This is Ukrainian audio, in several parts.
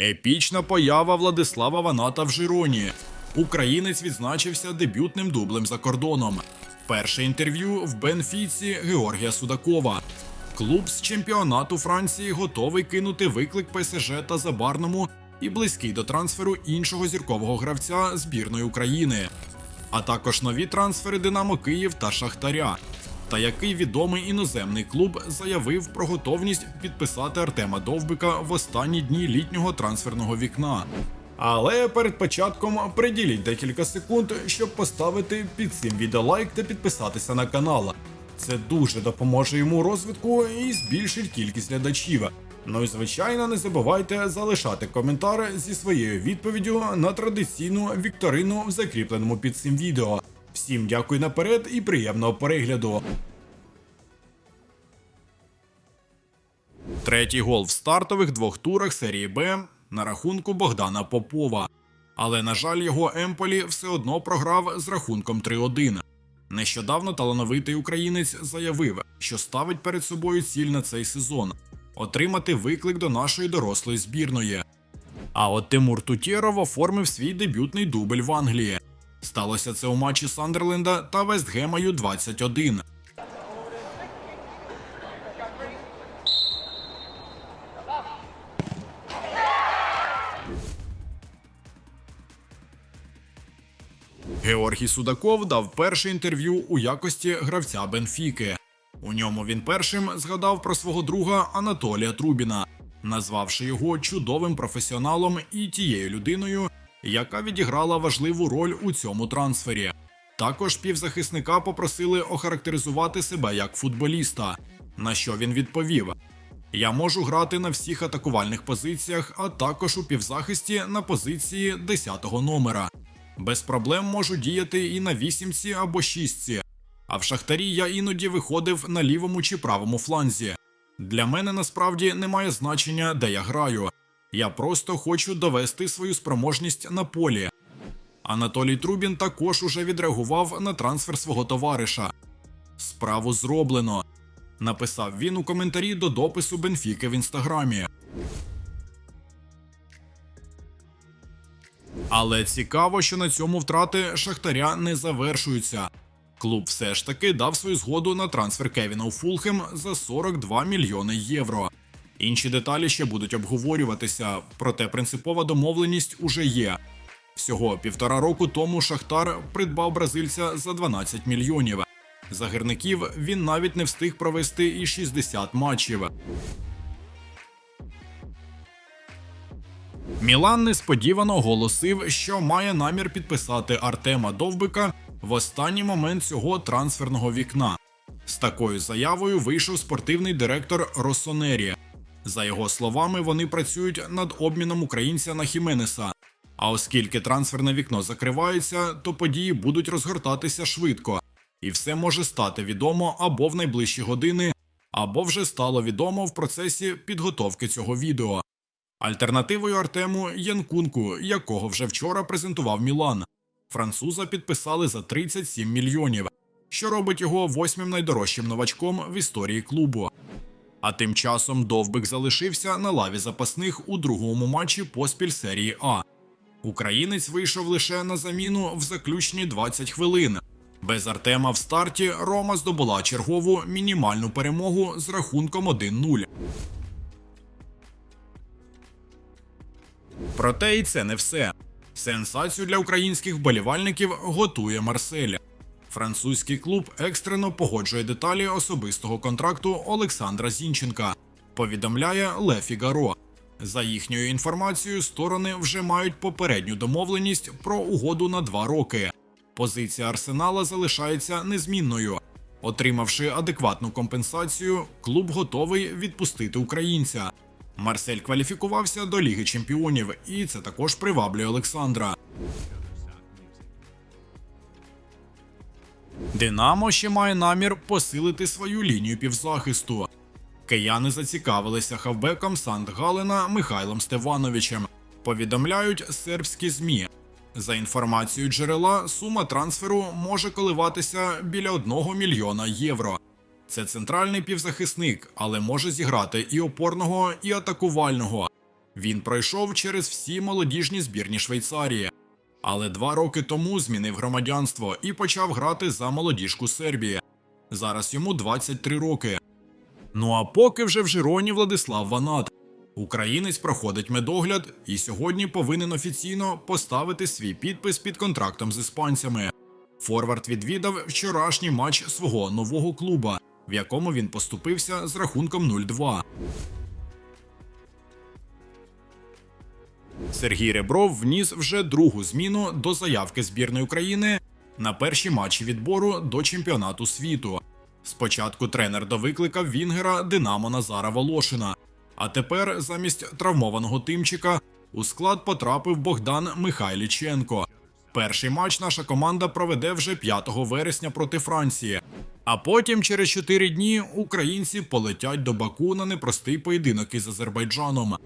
Епічна поява Владислава Ваната в Жироні. Українець відзначився дебютним дублем за кордоном. Перше інтерв'ю в Бенфіці Георгія Судакова. Клуб з чемпіонату Франції готовий кинути виклик ПСЖ та Забарному і близький до трансферу іншого зіркового гравця збірної України, а також нові трансфери Динамо Київ та Шахтаря. Та який відомий іноземний клуб заявив про готовність підписати Артема Довбика в останні дні літнього трансферного вікна. Але перед початком приділіть декілька секунд, щоб поставити під цим відео лайк та підписатися на канал. Це дуже допоможе йому розвитку і збільшить кількість глядачів. Ну і звичайно, не забувайте залишати коментар зі своєю відповіддю на традиційну вікторину в закріпленому під цим відео. Всім дякую наперед і приємного перегляду. Третій гол в стартових двох турах серії Б на рахунку Богдана Попова. Але, на жаль, його Емполі все одно програв з рахунком 3-1. Нещодавно талановитий українець заявив, що ставить перед собою ціль на цей сезон отримати виклик до нашої дорослої збірної. А от Тимур Тутєров оформив свій дебютний дубль в Англії. Сталося це у матчі Сандерленда та Вестгема Ю-21. Георгій Судаков дав перше інтерв'ю у якості гравця Бенфіки. У ньому він першим згадав про свого друга Анатолія Трубіна, назвавши його чудовим професіоналом і тією людиною, яка відіграла важливу роль у цьому трансфері. Також півзахисника попросили охарактеризувати себе як футболіста, на що він відповів: Я можу грати на всіх атакувальних позиціях, а також у півзахисті на позиції 10-го номера. Без проблем можу діяти і на вісімці або шістці. А в шахтарі я іноді виходив на лівому чи правому фланзі. Для мене насправді немає значення, де я граю. Я просто хочу довести свою спроможність на полі. Анатолій Трубін також уже відреагував на трансфер свого товариша. Справу зроблено. Написав він у коментарі до допису Бенфіки в інстаграмі. Але цікаво, що на цьому втрати Шахтаря не завершуються. Клуб все ж таки дав свою згоду на трансфер Кевіна у Фулхем за 42 мільйони євро. Інші деталі ще будуть обговорюватися, проте принципова домовленість уже є. Всього півтора року тому Шахтар придбав бразильця за 12 мільйонів. За гірників він навіть не встиг провести і 60 матчів. Мілан несподівано оголосив, що має намір підписати Артема Довбика в останній момент цього трансферного вікна. З такою заявою вийшов спортивний директор Росонері. За його словами, вони працюють над обміном українця на Хіменеса. А оскільки трансферне вікно закривається, то події будуть розгортатися швидко, і все може стати відомо або в найближчі години, або вже стало відомо в процесі підготовки цього відео. Альтернативою Артему Янкунку, якого вже вчора презентував Мілан. Француза підписали за 37 мільйонів, що робить його восьмим найдорожчим новачком в історії клубу. А тим часом Довбик залишився на лаві запасних у другому матчі поспіль серії А. Українець вийшов лише на заміну в заключні 20 хвилин. Без Артема в старті Рома здобула чергову мінімальну перемогу з рахунком 1-0. Проте і це не все. Сенсацію для українських вболівальників готує Марсель. Французький клуб екстрено погоджує деталі особистого контракту Олександра Зінченка. Повідомляє Ле Фігаро. За їхньою інформацією, сторони вже мають попередню домовленість про угоду на два роки. Позиція Арсенала залишається незмінною. Отримавши адекватну компенсацію, клуб готовий відпустити українця. Марсель кваліфікувався до Ліги Чемпіонів, і це також приваблює Олександра. Динамо ще має намір посилити свою лінію півзахисту. Кияни зацікавилися хавбеком Сандгалена Михайлом Стевановичем. Повідомляють сербські ЗМІ. За інформацією джерела, сума трансферу може коливатися біля 1 мільйона євро. Це центральний півзахисник, але може зіграти і опорного, і атакувального. Він пройшов через всі молодіжні збірні Швейцарії, але два роки тому змінив громадянство і почав грати за молодіжку Сербії. Зараз йому 23 роки. Ну а поки вже в Жироні Владислав Ванат. Українець проходить медогляд і сьогодні повинен офіційно поставити свій підпис під контрактом з іспанцями. Форвард відвідав вчорашній матч свого нового клуба, в якому він поступився з рахунком 0-2. Сергій Ребров вніс вже другу зміну до заявки збірної України на перші матчі відбору до чемпіонату світу. Спочатку тренер довикликав Вінгера Динамо Назара Волошина, а тепер замість травмованого тимчика у склад потрапив Богдан Михайліченко. Перший матч наша команда проведе вже 5 вересня проти Франції. А потім, через 4 дні, українці полетять до Баку на непростий поєдинок із Азербайджаном.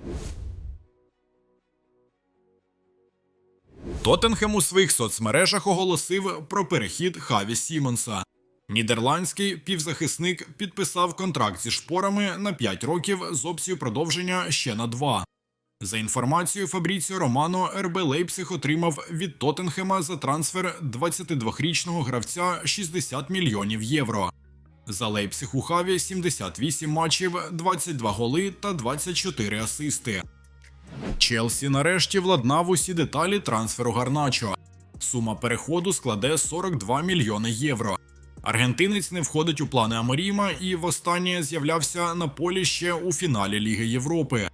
Тоттенхем у своїх соцмережах оголосив про перехід Хаві Сімонса. Нідерландський півзахисник підписав контракт зі шпорами на 5 років з опцією продовження ще на 2. За інформацією Фабріціо Романо, РБ Лейпциг отримав від Тоттенхема за трансфер 22-річного гравця 60 мільйонів євро. За Лейпциг у Хаві 78 матчів, 22 голи та 24 асисти. Челсі нарешті владнав усі деталі трансферу Гарначо. Сума переходу складе 42 мільйони євро. Аргентинець не входить у плани Аморіма і востаннє з'являвся на полі ще у фіналі Ліги Європи,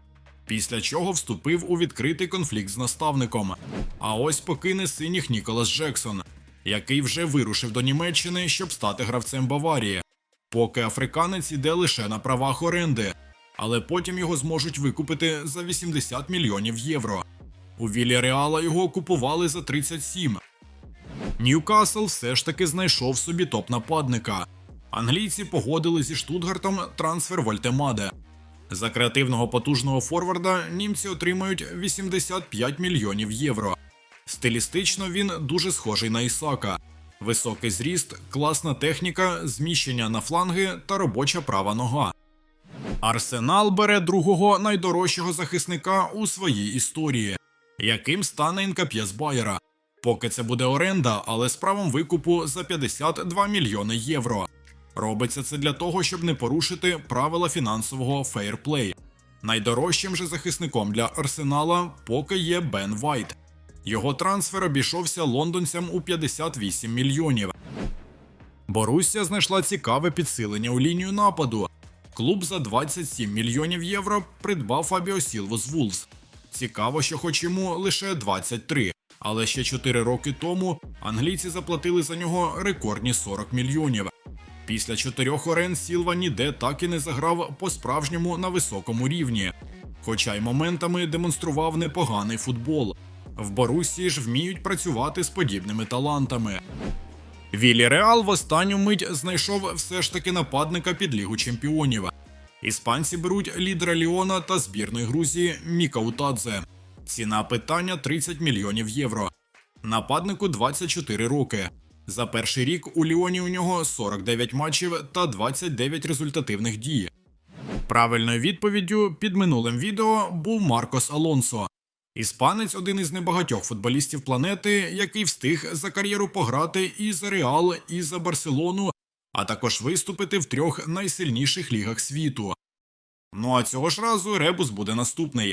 після чого вступив у відкритий конфлікт з наставником. А ось покине синіх Ніколас Джексон, який вже вирушив до Німеччини, щоб стати гравцем Баварії. Поки африканець іде лише на правах оренди, але потім його зможуть викупити за 80 мільйонів євро. У Вільяреала його купували за 37. Ньюкасл все ж таки знайшов собі топ-нападника. Англійці погодили зі Штутгартом трансфер Вольтемаде. За креативного потужного форварда німці отримають 85 мільйонів євро. Стилістично він дуже схожий на Ісака. Високий зріст, класна техніка, зміщення на фланги та робоча права нога. Арсенал бере другого найдорожчого захисника у своїй історії, яким стане інкап'єс Байера. Поки це буде оренда, але з правом викупу за 52 мільйони євро. Робиться це для того, щоб не порушити правила фінансового фейрплей. Найдорожчим же захисником для Арсенала поки є Бен Вайт. Його трансфер обійшовся лондонцям у 58 мільйонів. Боруссія знайшла цікаве підсилення у лінію нападу. Клуб за 27 мільйонів євро придбав Фабіо Сілву з Вулс. Цікаво, що хоч йому лише 23, але ще 4 роки тому англійці заплатили за нього рекордні 40 мільйонів. Після чотирьох орен Сілва ніде так і не заграв по-справжньому на високому рівні, хоча й моментами демонстрував непоганий футбол. В Борусії ж вміють працювати з подібними талантами. Вілі Реал в останню мить знайшов все ж таки нападника під Лігу чемпіонів. Іспанці беруть лідера Ліона та збірної Грузії Міка Утадзе. Ціна питання 30 мільйонів євро. Нападнику 24 роки. За перший рік у Ліоні у нього 49 матчів та 29 результативних дій. Правильною відповіддю під минулим відео був Маркос Алонсо. Іспанець один із небагатьох футболістів планети, який встиг за кар'єру пограти і за Реал, і за Барселону, а також виступити в трьох найсильніших лігах світу. Ну а цього ж разу ребус буде наступний.